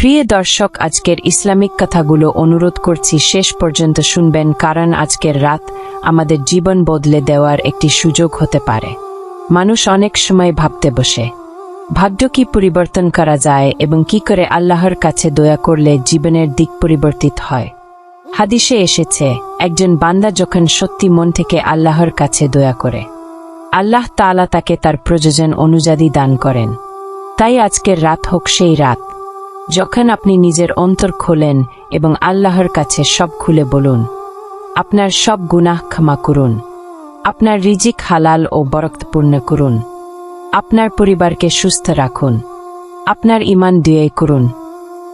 প্রিয় দর্শক, আজকের ইসলামিক কথাগুলো অনুরোধ করছি শেষ পর্যন্ত শুনবেন, কারণ আজকের রাত আমাদের জীবন বদলে দেওয়ার একটি সুযোগ হতে পারে। মানুষ অনেক সময় ভাবতে বসে, ভাগ্য কি পরিবর্তন করা যায় এবং কি করে আল্লাহর কাছে দয়া করলে জীবনের দিক পরিবর্তিত হয়। হাদিসে এসেছে, একজন বান্দা যখন সত্যি মন থেকে আল্লাহর কাছে দয়া করে, আল্লাহ তাআলা তাকে তার প্রযোজন অনুযায়ী দান করেন। তাই আজকের রাত হোক সেই রাত। যখন আপনি নিজের অন্তর খোলেন এবং আল্লাহর কাছে সব খুলে বলুন, আপনার সব গুনাহ ক্ষমা করুন, আপনার রিজিক হালাল ও বরক্তপূর্ণ করুন, আপনার পরিবারকে সুস্থ রাখুন, আপনার ইমান দিয়ে করুন,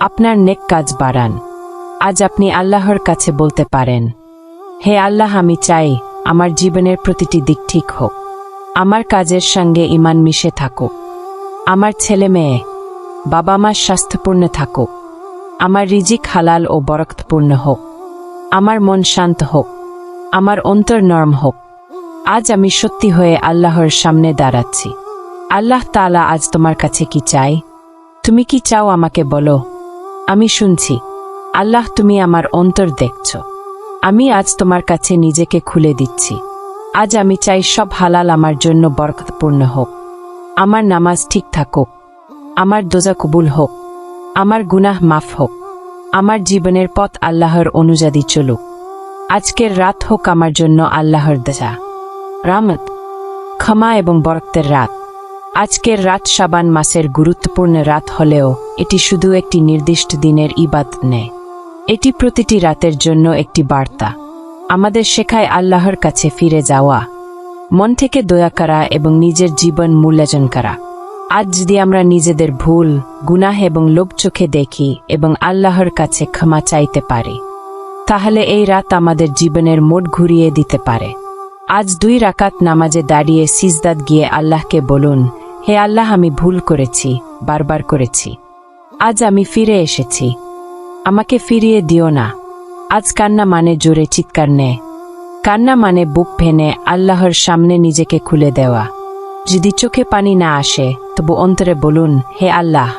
আপনার নেক কাজ বাড়ান। আজ আপনি আল্লাহর কাছে বলতে পারেন, হে আল্লাহ, আমি চাই আমার জীবনের প্রতিটি দিক ঠিক হোক, আমার কাজের সঙ্গে ইমান মিশে থাকুক, আমার ছেলে মেয়ে বাবা মা স্বাস্থ্যপূর্ণ থাকুক। আমার রিজিক হালাল ও বরক্তপূর্ণ হোক। আমার মন শান্ত হোক। আমার অন্তর নরম হোক। আজ আমি সত্যি হয়ে আল্লাহর সামনে দাঁড়াচ্ছি। আল্লাহ তাআলা আজ তোমার কাছে কি চাই তুমি কি চাও আমাকে বলো? আমি শুনছি। আল্লাহ তুমি আমার অন্তর দেখছ। আমি আজ তোমার কাছে নিজেকে খুলে দিচ্ছি। আজ আমি চাই সব হালাল আমার জন্য বরকতপূর্ণ হোক। আমার নামাজ ঠিক থাকুক। আমার দোজা কবুল হোক। আমার গুনাহ মাফ হোক। আমার জীবনের পথ আল্লাহর অনুযায়ী চলুক। আজকের রাত হোক আমার জন্য আল্লাহর দশা রামত, ক্ষমা এবং বরক্তের রাত। আজকের রাত সাবান মাসের গুরুত্বপূর্ণ রাত হলেও এটি শুধু একটি নির্দিষ্ট দিনের ইবাদ নেয় এটি প্রতিটি রাতের জন্য একটি বার্তা। আমাদের শেখায় আল্লাহর কাছে ফিরে যাওয়া। মন থেকে দয়া করা এবং নিজের জীবন মূল্যায়ন করা। আজ যদি আমরা নিজেদের ভুল, গুনাহ এবং লোভ চোখে দেখি এবং আল্লাহর কাছে ক্ষমা চাইতে পারি, তাহলে এই রাত আমাদের জীবনের মোট ঘুরিয়ে দিতে পারে। আজ দুই রাকাত নামাজে দাঁড়িয়ে সিজদাত গিয়ে আল্লাহকে বলুন, হে আল্লাহ আমি ভুল করেছি, বারবার করেছি। আজ আমি ফিরে এসেছি। আমাকে ফিরিয়ে দিও না। আজ কান্না মানে জোরে চিৎকার নে। কান্না মানে বুক ভেনে আল্লাহর সামনে নিজেকে খুলে দেওয়া। যদি চোখে পানি না আসে, তবু অন্তরে বলুন, হে আল্লাহ,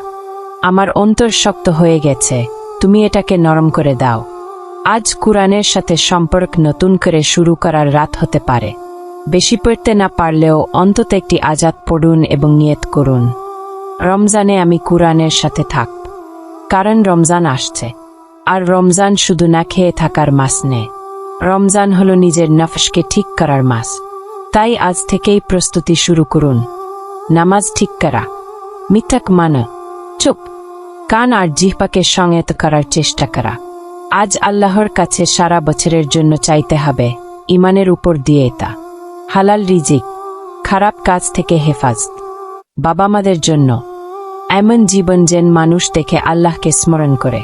আমার অন্তর শক্ত হয়ে গেছে, তুমি এটাকে নরম করে দাও। আজ কুরআনের সাথে সম্পর্ক নতুন করে শুরু করার রাত হতে পারে। বেশি পড়তে না পারলেও অন্তত একটি আজাদ পড়ুন এবং নিয়ত করুন। রমজানে আমি কুরআনের সাথে থাক, কারণ রমজান আসছে। আর রমজান শুধু না খেয়ে থাকার মাস নে। রমজান হলো নিজের নফসকে ঠিক করার মাস। তাই আজ থেকেই প্রস্তুতি শুরু করুন। নামাজ ঠিক করা, মিথ্যাক মান, চুপ। কান আর জিহ্বাকে সংযত করার চেষ্টা করা। আজ আল্লাহর কাছে সারা বছরের জন্য চাইতে হবে ইমানের উপর দিয়ে তা। হালাল রিজিক, খারাপ কাজ থেকে হেফাজত। বাবা মাদের জন্য, এমন জীবন যেন মানুষ দেখে আল্লাহকে স্মরণ করে।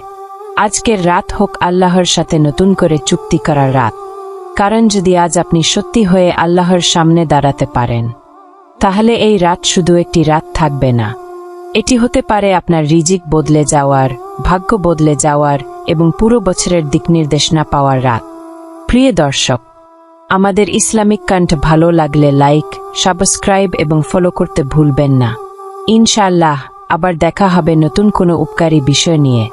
আজকের রাত হোক আল্লাহর সাথে নতুন করে চুক্তি করার রাত। কারণ যদি আজ আপনি সত্যি হয়ে আল্লাহর সামনে দাঁড়াতে পারেন, তাহলে এই রাত শুধু একটি রাত থাকবে না। এটি হতে পারে আপনার রিজিক বদলে যাওয়ার, ভাগ্য বদলে যাওয়ার এবং পুরো বছরের দিক নির্দেশনা পাওয়ার রাত। প্রিয় দর্শক, আমাদের ইসলামিক কণ্ঠ ভালো লাগলে লাইক, সাবস্ক্রাইব এবং ফলো করতে ভুলবেন না। ইনশাআল্লাহ, আবার দেখা হবে নতুন কোনো উপকারী বিষয় নিয়ে।